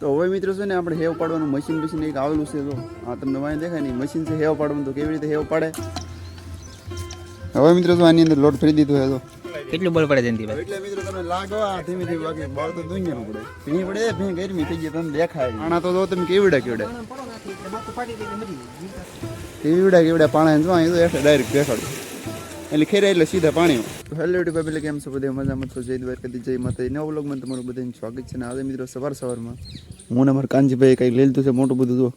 તો હવે મિત્રો છે ને આપણે હેવ પાડવાનું મશીન મશીન એક આવેલું છે તો આ તમને વાંહે દેખાય નહીં મશીન છે હેવ પાડવાનું તો કેવી રીતે હેવ પાડે? હવે મિત્રો તો આની અંદર લોટ ફરી દીધો હતો તો. કેટલું બળ પડે જયંતિભાઈ એટલે મિત્રો તમે લાગો આ ધીમે ધીમે બાકી બળ તો દુનિયાનું પડે. ભીં પડે ભીં ગરમી થઈ ગઈ તમને દેખાય. આણા તો જો તમે કેવડા કેવડા? કેવડા કેવડા પાણા જો અહીં તો એટલે ડાયરેક્ટ બેસાડું એટલે ખેરે એટલે સીધા પાણીમાં હેલો યુટ્યુબ એટલે કેમ છો? બધા મજામાં છો? જય દ્વારકાથી જય માતા નવા વ્લોગમાં તમારું બધાને સ્વાગત છે ને આજે મિત્રો સવાર સવારમાં હું ને અમારા કાનજીભાઈ કંઈક લઈ લીધું છે મોટું બધું તો.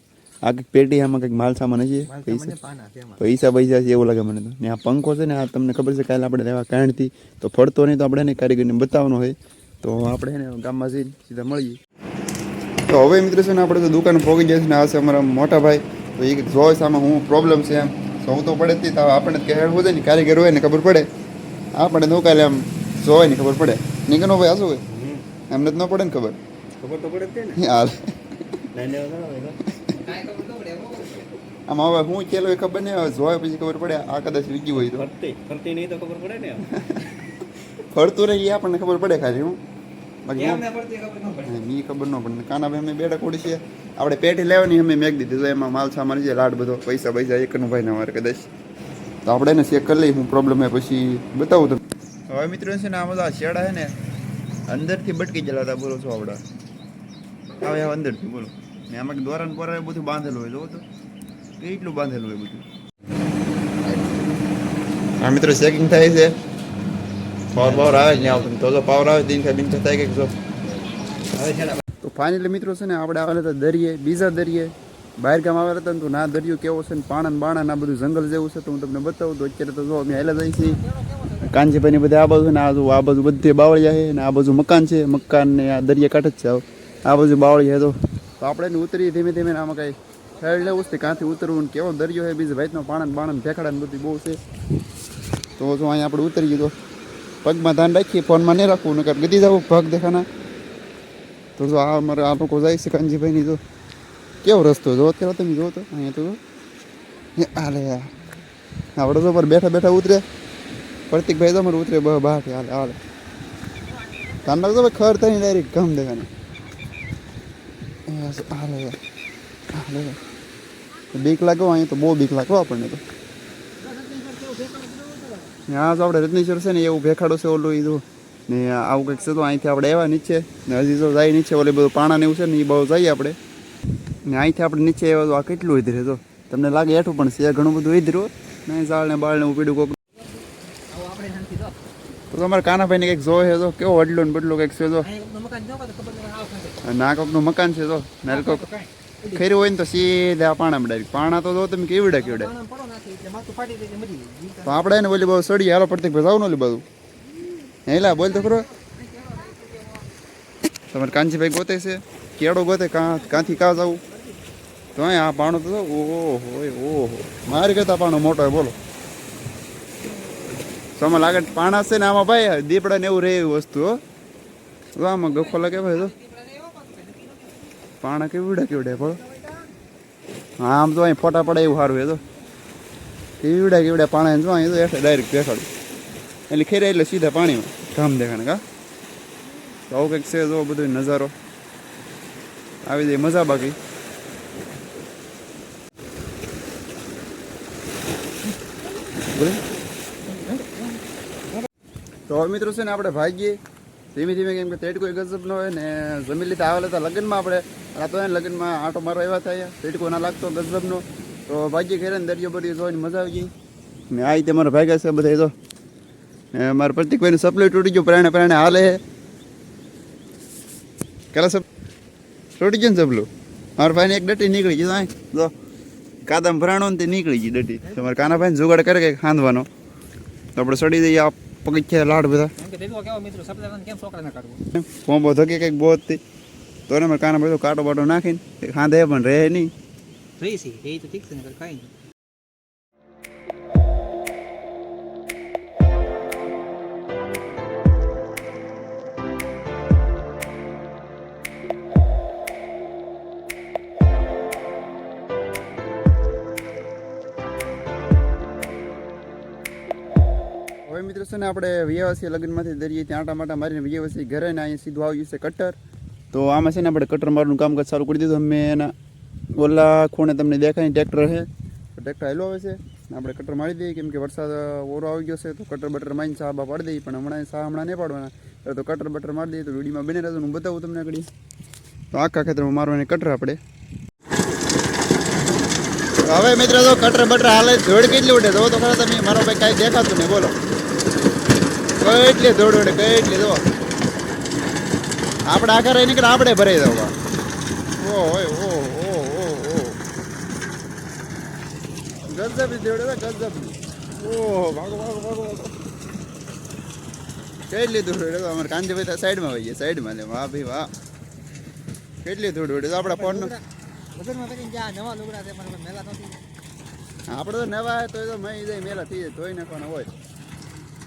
આ કંઈક પેટી આમાં કંઈક માલ સામાન હશે પૈસા પૈસા પૈસા છે એવું લાગે મને તો. ને આ પંખો છે ને આ તમને ખબર છે કાલે આપણે લેવા કારણથી તો ફરતો નહીં તો આપણે એને કારીગરને બતાવવાનો હોય. તો આપણે એને ગામમાં જઈને સીધા મળીએ. તો હવે મિત્રો છે ને આપણે તો દુકાન પહોંચી ગયા છે ને આ છે અમારા મોટા ભાઈ તો એ જોઈશ સામે હું પ્રોબ્લેમ છે એમ. સૌ તો પડે જ નહીં તો આપણને કહે હોય ને કારીગર હોય ને ખબર પડે. આપણે નો કાલે આમ જોવાય ને ખબર પડે. નીકળનો ભાઈ આશું હોય એમને જ ન પડે ને ખબર. ખબર તો પડે જ ને. હાલ. આમ હવે હું કેલો એ ખબર નહીં હવે જોયા પછી ખબર પડે આ કદાચ વીગી હોય તો. ફરતી ફરતી નહીં તો ખબર પડે ને ફરતું રહી આપણને ખબર પડે ખાલી હું. બાકી હું- ફરતી ખબર ન પડે. મી ખબર ન પડે. કાના ભાઈ અમે બેડા કોડી છીએ આપણે પેટી લેવાની અમે મેક દીધી. તો એમાં માલ સામાન છે લાડ બધો પૈસા પૈસા એકનું ભાઈ ના મારે કદાચ. તો આપણે એને ચેક કરી લઈએ હું પ્રોબ્લેમ હે પછી બતાવું તમને. હવે મિત્રો છે ને આ બધા શેડા છે ને અંદરથી બટકી ગયેલા હતા બોલો છો આપડા હવે હવે અંદરથી બોલો. ને આમાં દોરાન પોરા બધું બાંધેલું હોય જોવો તો. કેટલું બાંધેલું હોય બધું? આ મિત્રો ચેકિંગ થાય છે. પાવર પાવર આવે ને આવતો તો તો પાવર આવે, દિન બિન થાય કે જો તો ફાઇનલી મિત્રો છે ને, આપણે આવેલા હતા દરિયે, બીજા દરિયે. બહાર ગામ આવેલા હતા તો ના દરિયો કેવો છે ને, પાણન ને બાણા ના બધું જંગલ જેવું છે, તો હું તમને બતાવું, તો અત્યારે તો જો અમે હાલા જઈએ છીએ કાંજીભાઈ બધા આ બાજુ ને, આ આ બાજુ બધે બાવળિયા છે ને, આ બાજુ મકાન છે, મકાન ને આ દરિયા કાંઠે જ છે. આ બાજુ બાવળિયા તો. તો આપણે ને ઉતરીએ ધીમે ધીમે આમાં કાંઈ સાઈડ લેવું છે ક્યાંથી ઉતરવું કેવો દરિયો છે, બીજા ભાઈનો પાણા ને બાણા ને ભેખડા ને બધું બહુ છે. તો જો અહીંયા આપણે ઉતરીએ તો. પગમાં ધ્યાન રાખીએ ફોનમાં નહીં રાખવું નકર ગદી જવું પગ દેખાના. તો જો આ અમારે આ લોકો જાય છે કાનજીભાઈની તો. કેવો રસ્તો જો અત્યારે તમે જો તો અહીંયા તો હે, આપણે તો પર બેઠા બેઠા ઉતરે. પ્રતિકભાઈ તો અમારે ઉતરે બહાર. હાલે હાલે. તાંડા તો ખર થઈને ડાયરેક્ટ ગમ દેખાને. હાલે. હાલે. બીક લાગો અહીંયા તો બહુ બીક લાગો આપણને તો. હા તો આપણે રત્નેશ્વર છે ને એવું ભેખાડો છે ઓલું ઈધું ને આવું કંઈક છે તો અહીંથી આપણે આવ્યા નીચે. ને હજી તો જાય નીચે, ઓલું બધું પાણા એવું છે ને એ બહુ જઈએ આપણે. ને અહીંથી આપણે નીચે આવ્યા તો આ કેટલું ઇધરે તો તમને લાગે હેઠું પણ છે, ઘણું બધું ઈધરું ને ઝાડ ને બાળ ને ઉપીડું કોક. તો તમારે કાનાભાઈને કંઈક જોવે છે તો કેવો વડલો ને બદલો કંઈક છે તો ના કોકનું મકાન છે તો નાલ કોક ખરી હોય ને તો સીધા પાણા પાણામાં ડાયરેક્ટ. પાણા તો જો તમે કેવડે કેવડા. તો આપણે એને બોલી બહુ સડી હાલો પડતી ભાઈ જાવ ને બધું. હેલા બોલ તો ખરો. તમારે કાંચીભાઈ ગોતે છે. કેળો ગોતે, કાં કાંથી કાં જવું? તો આ પાણો તો ઓહો ઓહો. મારી કરતા પાણો મોટો બોલો. સમય લાગે પાણા છે ને આમાં ભાઈ, દીપડા ને એવું રહે એવી વસ્તુ, હો. આમાં ગફો લાગે ભાઈ તો પાણા કેવડે કેવડે હા, આમ તો અહીં ફોટા પડે એવું સારું એ તો કેવડા કેવડા પાણા જો, અહીં તો એટલે ડાયરેક્ટ બેસાડું એટલે ખેરે એટલે સીધા પાણીમાં. ધામ દેખાને કા? તો આવું કંઈક છે જો બધો નજારો. આવી જાય, મજા બાકી. તો હવે મિત્રો છે ને આપણે ભાગીએ. ધીમે ધીમે કેમ કે તેડકો ગજબ નો હોય ને જમી લીધા આવેલા હતા લગ્નમાં આપણે. આ તો એને લગ્નમાં આટો મારવા એવા થયા તેડકો ના લાગતો ગજબનો. તો ભાજી ઘેરે ને દરિયો બરિયો જોઈને મજા આવી ગઈ. ને આ રીતે મારા ભાગ્યા છે બધા તો ને મારા પ્રતિકભાઈનું સપ્લાય તૂટી ગયું પ્રાણે પ્રાણે હાલે. કાલે સપ તૂટી ગયું ને સપલું મારા ભાઈને એક ડટી નીકળી ગઈ સાંઈ. જો કાદમ ભરાણો ને તે નીકળી ગઈ ડટી. તમારે કાનાભાઈને જુગાડ કરે કે ખાંધવાનો. તો આપણે સડી જઈએ આ પગથિયા લાડ બધા. કોંબો ધકે કંઈક બહુ હતી તો એને મારે કાના બધું કાંટો બાટો નાખીને ખાંધે પણ રહે નહીં. હવે મિત્રો છે ને આપણે વ્યવસાય લગ્નમાંથી દરિયે ત્યાં આટા માટા મારીને વ્યવસાય ઘરે ને અહીંયા સીધું આવ્યું છે કટર તો આમાં છે ને આપણે કટર મારનું કામકાજ સારું કરી દીધું. અમે એના ઓલા ખૂણે તમને દેખાય ટ્રેક્ટર છે ટ્રેક્ટર હેલો આવે છે. આપણે કટર મારી દઈએ, કેમ કે વરસાદ ઓરો આવી ગયો છે, તો કટર બટર મારીને સાહબા પાડી દઈએ, પણ હમણાં સાહ હમણાં નહીં પાડવાના. તો કટર બટર મારી દઈએ, તો વિડીયોમાં બને રહેતો હું બતાવું તમને આગળ. તો આખા ખેતરમાં મારવાની કટર આપણે. હવે મિત્રો તો કટર બટર હાલે ધોડ કેટલી ઉડે? જો તો ખરા તમે, મારો ભાઈ કાંઈ દેખાતું નહીં, બોલો. કેટલી ધોડ ઉડે, કેટલી જો આપણે આખા રહી નીકળે આપણે ભરાઈ દઉં ઓ હોય ઓ ગજબની દેવડે તો ગજબની ઓહો ભાગો ભાગો ભાગો ભાગો કેટલી ધૂળ ઉડે? તો અમારે કાંતિભાઈ તો સાઈડમાં હોય સાઈડમાં લે. વાહ ભાઈ વાહ. કેટલી ધૂળ ઉડે? તો આપણા ફોનનું વજનમાં કરીને જ્યાં નવા લુગડા છે મને મેલા નથી. આપણે તો નવા હોય તો એ તો મહી જાય મેલા થઈ જાય ધોઈ નાખવાના હોય.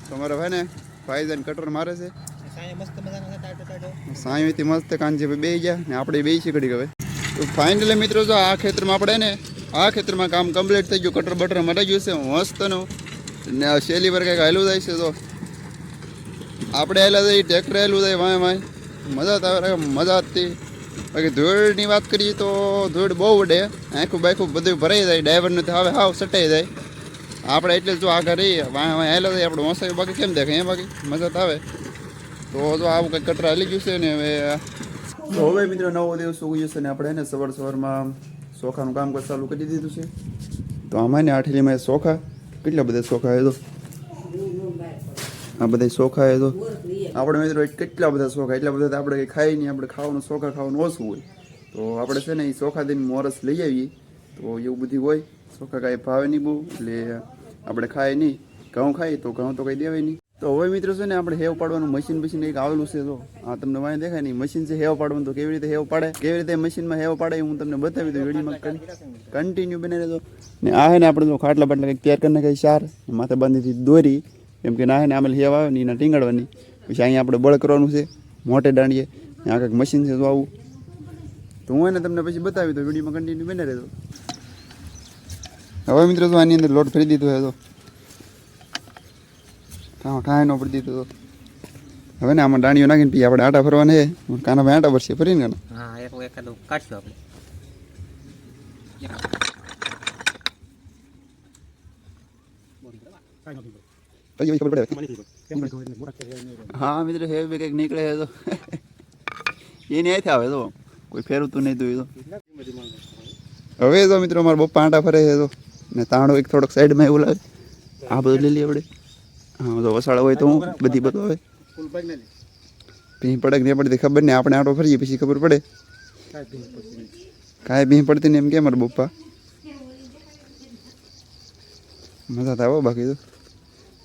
તો મારા ભાઈ ને ફાઈઝન કટર મારે છે. સાંજે મસ્ત મજાનો છે ટાટો ટાટો સાંઈથી મસ્ત કાંજી બે ગયા ને આપણે બે છે ઘડી હવે. તો ફાઇનલી મિત્રો જો આ ખેતરમાં આપણે ને આ ખેતરમાં કામ કમ્પ્લીટ થઈ ગયું. કટર બટર મટાઈ ગયું છે. મસ્તનું ને. શેલી પર કંઈક હાલું થાય છે તો. આપણે હેલા થઈ ટ્રેક્ટર હેલું થાય વાય વાય મજા આવે, મજા હતી. બાકી ધૂળની વાત કરીએ તો ધૂળ બહુ ઉડે આખું બાખું બધું ભરાઈ જાય. ડ્રાઈવરને તો હવે હાવ સટાઈ જાય. આપણે એટલે જો આગળ રહીએ હેલા જાય આપણે વસાવી બાકી કેમ દેખાય? એ બાકી? મજા તો આવે. તો જો આવું કંઈક કટરા હાલી ગયું છે ને હવે તો હવે મિત્રો નવો દિવસ ઉગી જશે ને આપણે ને સવાર સવારમાં સોખાનું કામકાજ ચાલુ કરી દીધું છે. તો આમાં ને આઠેલીમાં સોખા? કેટલા બધા સોખા એ તો? આ બધા સોખા એ તો? આપણે મિત્રો કેટલા બધા સોખા? એટલા બધા આપણે કંઈ ખાઈ નહીં, આપણે ખાવાનું સોખા ખાવાનું ઓછું હોય. તો આપણે છે ને એ સોખા દઈને મોરસ લઈ આવીએ. તો એવું બધું હોય. સોખા કાંઈ ભાવે નહીં બહુ, એટલે આપણે ખાય નહીં. ઘઉં ખાઈએ તો ઘઉં તો કંઈ દેવાય નહીં. તો હવે મિત્રો છે ને આપણે હેવ પાડવાનું મશીન મશીન એક આવેલું છે તો આ તમને વાંય દેખાય નહીં મશીન છે હેવ પાડવાનું. તો કેવી રીતે હેવ પાડે? કેવી રીતે મશીનમાં હેવ પાડે હું તમને બતાવી દઉં વિડીયોમાં કન્ટિન્યુ બને રહેતો ને આ હે ને આપણે તો ખાટલા બાટલા કંઈક તૈયાર કરીને કંઈ ચાર માથે બાંધીથી દોરી. કેમ કે ના હે ને આમાં હેવ આવે ને એના ટીંગાડવાની. પછી અહીંયા આપણે બળ કરવાનું છે મોટે દાંડીએ. આ કંઈક મશીન છે તો આવું. તો હું એને તમને પછી બતાવી દઉં વિડીયોમાં કન્ટિન્યુ બને રહેતો હવે મિત્રો તો આની અંદર લોટ ફરી દીધો છે તો કાં ઠાય નો પડી દીધો તો. હવે ને આમાં દાણીઓ નાખીને પછી આપણે આટા ફરવાના કાના ભાઈ આટા ભરશે ફરીને કાના? હા એક એકાદો કાઢશું આપણે. હા મિત્ર હે બે કંઈક નીકળે છે તો. એ નહીં આવે તો. કોઈ ફેરવતું નહીં તો એ તો. હવે તો મિત્રો મારા પપ્પા આંટા ફરે છે તો. ને તાણો એક થોડોક સાઈડમાં એવું લાગે. આ બધું લઈ લઈએ આપણે. હા, તો વસાડા હોય તો હું બધી આવે ભીં પડે કે નહીં પડતી ખબર નહીં, આપણે આટો ફરીએ પછી ખબર પડે. કાંઈ ભીં પડતી નહીં એમ કેમ મારા બપ્પા મજા તો આવો બાકી તો.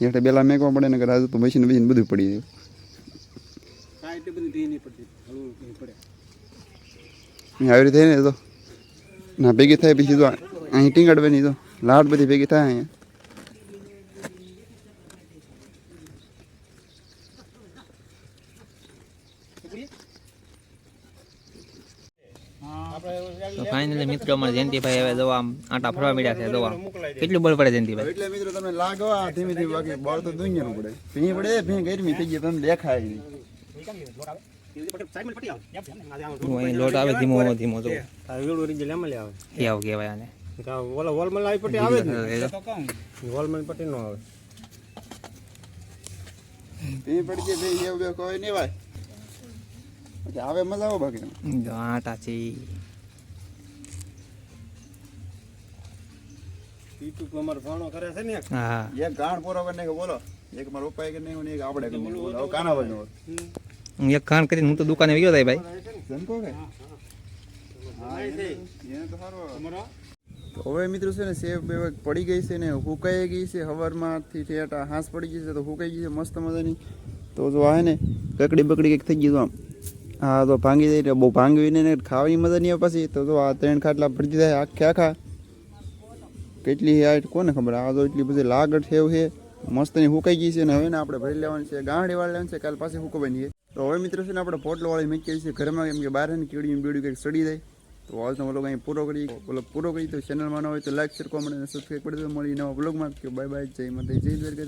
એટલે પેલા મેકવા પડે ને રાજુ તો મશીન મશીન બધું પડી ગયું. આવી રીતે ને તો, ના, ભેગી થાય પછી તો અહીં ટીંગાડવાની તો, લાડ બધી ભેગી થાય અહીંયા. તો ફાઇનલી મિત્રો અમારે જયંતિભાઈ હવે દવા આટા ફરવા મળ્યા છે દવા. કેટલું બળ પડે જયંતિભાઈ? એટલે મિત્રો તમને લાગો આ ધીમે ધીમે બાકી બળ તો દુનિયાનું પડે. ભીં પડે ભીં ગરમી થઈ ગઈ તમને દેખાય નહીં. લોટ આવે ધીમો ધીમો તો આવે. કેવ કહેવાય આને. ઓલા વોલમાં લાવી પટ્ટી આવે જ એ તો ને વોલમાં પટ્ટી ન આવે. ભીં પડી જાય ભીં એવું બે કોઈ નહીં ભાઈ મજા આવો બાકી. આટા છે યુટ્યુબ અમારે ભાણો કરે છે ને હા. એક ગાણ પૂરો કરીને કે બોલો. એક મારા પપ્પાએ કરીને ને એક આપણે કરીને બોલો કાના હું એક ખાણ કરીને હું તો દુકાને ગયો થાય ભાઈ. જનકો કે? તો હવે મિત્રો છે ને સેવ બે પડી ગઈ છે ને હુકાઈ ગઈ છે હવારમાંથી ઠેઠા હાંસ પડી ગઈ છે તો હુકાઈ ગઈ છે મસ્ત મજાની. તો જો આ ને કકડી બકડી કંઈક થઈ ગયું આમ. હા તો ભાંગી જાય બહુ ભાંગી ને ખાવાની મજા નહીં આવે પછી. તો જો આ ત્રણ ખાટલા ભરતી જાય આખે આખા. કેટલી આ કોને ખબર? આ તો એટલી બધી લાગડ છે એવું છે. મસ્તની હુકાઈ ગઈ છે ને હવે ને આપણે ભરી લેવાની છે. ગાંડી વાળી લેવાની છે, કાલ પાસે હુકવાની છે. તો હવે મિત્રો છે ને આપણે પોટલો વાળી મૂકીએ છીએ. ઘરમાં કેમ કે બહાર ને કીડી બીડી કંઈક સડી જાય. તો આજનો વ્લોગ અહીં પૂરો કરી વ્લોગ પૂરો કરી તો ચેનલમાં ન હોય તો લાઈક શેર કોમેન્ટ અને સબસ્ક્રાઈબ કરી દો મળી નવા કે બાય બાય જય માતા જય દ્વારકા